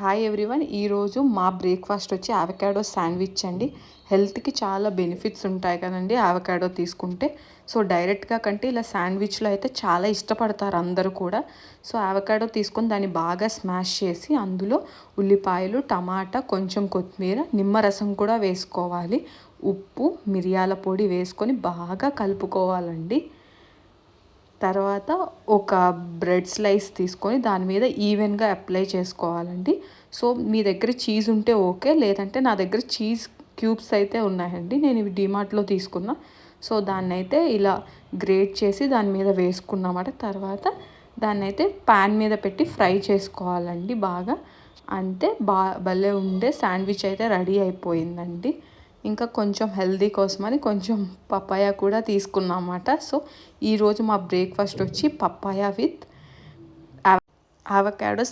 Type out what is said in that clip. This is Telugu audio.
హాయ్ ఎవ్రీవన్ ఈరోజు మా బ్రేక్ఫాస్ట్ వచ్చి ఆవకాడో శాండ్విచ్ అండి. హెల్త్కి చాలా బెనిఫిట్స్ ఉంటాయి కదండి ఆవకాడో తీసుకుంటే. సో డైరెక్ట్గా కంటే ఇలా శాండ్విచ్లో అయితే చాలా ఇష్టపడతారు అందరూ కూడా. సో ఆవకాడో తీసుకొని దాన్ని బాగా స్మాష్ చేసి అందులో ఉల్లిపాయలు టమాటా కొంచెం కొత్తిమీర నిమ్మరసం కూడా వేసుకోవాలి. ఉప్పు మిరియాల పొడి వేసుకొని బాగా కలుపుకోవాలండి. తర్వాత ఒక బ్రెడ్ స్లైస్ తీసుకొని దాని మీద ఈవెన్గా అప్లై చేసుకోవాలండి. సో మీ దగ్గర చీజ్ ఉంటే ఓకే లేదంటే నా దగ్గర చీజ్ క్యూబ్స్ అయితే ఉన్నాయండి. నేను ఇవి డిమార్ట్లో తీసుకున్నా. సో దాన్ని అయితే ఇలా గ్రేట్ చేసి దాని మీద వేసుకున్నమాట. తర్వాత దాన్ని అయితే ప్యాన్ మీద పెట్టి ఫ్రై చేసుకోవాలండి బాగా. అంతే బా భలే ఉండే శాండ్విచ్ అయితే రెడీ అయిపోయిందండి. ఇంకా కొంచెం హెల్దీ కోసమని కొంచెం పప్పాయ కూడా తీసుకున్నమాట సో ఈరోజు మా బ్రేక్ఫాస్ట్ వచ్చి పప్పాయ విత్ ఆవకాడో